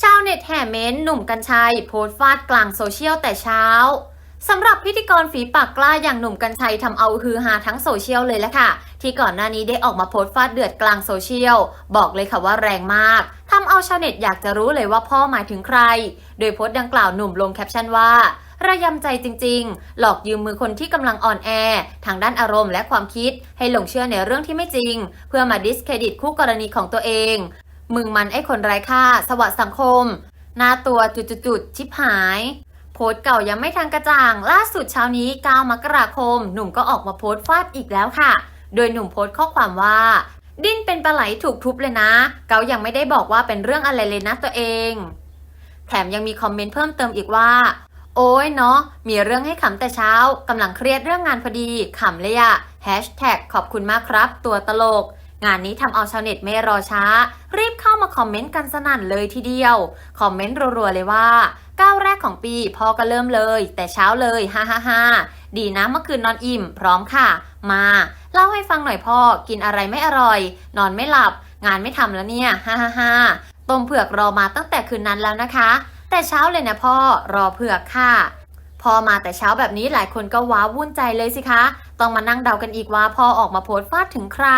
ชาวเน็ตแห่เม้นหนุ่มกัญชัย โพสต์ฟาดกลางโซเชียลแต่เช้าสำหรับพิธีกรฝีปากกล้าอย่างหนุ่มกัญชัยทำเอาฮือฮาทั้งโซเชียลเลยละค่ะ ที่ก่อนหน้านี้ได้ออกมาโพสต์ฟาดเดือดกลางโซเชียล บอกเลยค่ะว่าแรงมากทำเอาชาวเน็ตอยากจะรู้เลยว่าพ่อหมายถึงใคร โดยโพสต์ดังกล่าวหนุ่มลงแคปชั่นว่าระยำใจจริง ๆ หลอกยืมมือคนที่กำลังอ่อนแอ ทางด้านอารมณ์และความคิด ให้หลงเชื่อในเรื่องที่ไม่จริง เพื่อมาดิสเครดิตคู่กรณีของตัวเอง มึงมันไอ้คนไร้ค่า สวัสดสังคม หน้าตัวจุดๆชิบหาย โพสต์เก่ายังไม่ทันกระจ่าง ล่าสุดเช้านี้ 9 มกราคม หนุ่มก็ออกมาโพสต์ฟาดอีกแล้วค่ะ โดยหนุ่มโพสต์ข้อความว่า ดิ้นเป็นปลาไหลถูกทุบเลยนะ เกายังไม่ได้บอกว่าเป็นเรื่องอะไรเลยนะตัวเอง แถมยังมีคอมเมนต์เพิ่มเติมอีกว่า โอ้ยเนาะ มีเรื่องให้ขำแต่เช้ากำลังเครียดเรื่องงานพอดีขำเลยอะแฮชแท็กขอบคุณมากครับ ตัวตลก งานนี้ทำเอาชาวเน็ตไม่รอช้า รีบเข้ามาคอมเมนต์กันสนั่นเลยทีเดียว คอมเมนต์รัวๆเลยว่าก้าวแรกของปีพ่อก็เริ่มเลย แต่เช้าเลยฮ่าฮ่าฮ่าดีนะเมื่อคืนนอนอิ่ม พร้อมค่ะ มาเล่าให้ฟังหน่อยพ่อกินอะไรไม่อร่อย นอนไม่หลับ งานไม่ทำแล้วเนี่ยฮ่าฮ่าฮ่าต้มเผือกรอมาตั้งแต่คืนนั้นแล้วนะคะ แต่เช้าเลยนะพ่อรอเผือกค่ะพอมาแต่เช้าแบบนี้หลายคนก็ว้าวุ่นใจเลยสิคะ ต้องมานั่งเดากันอีกว่าพ่อออกมาโพสต์ฟาดถึงใคร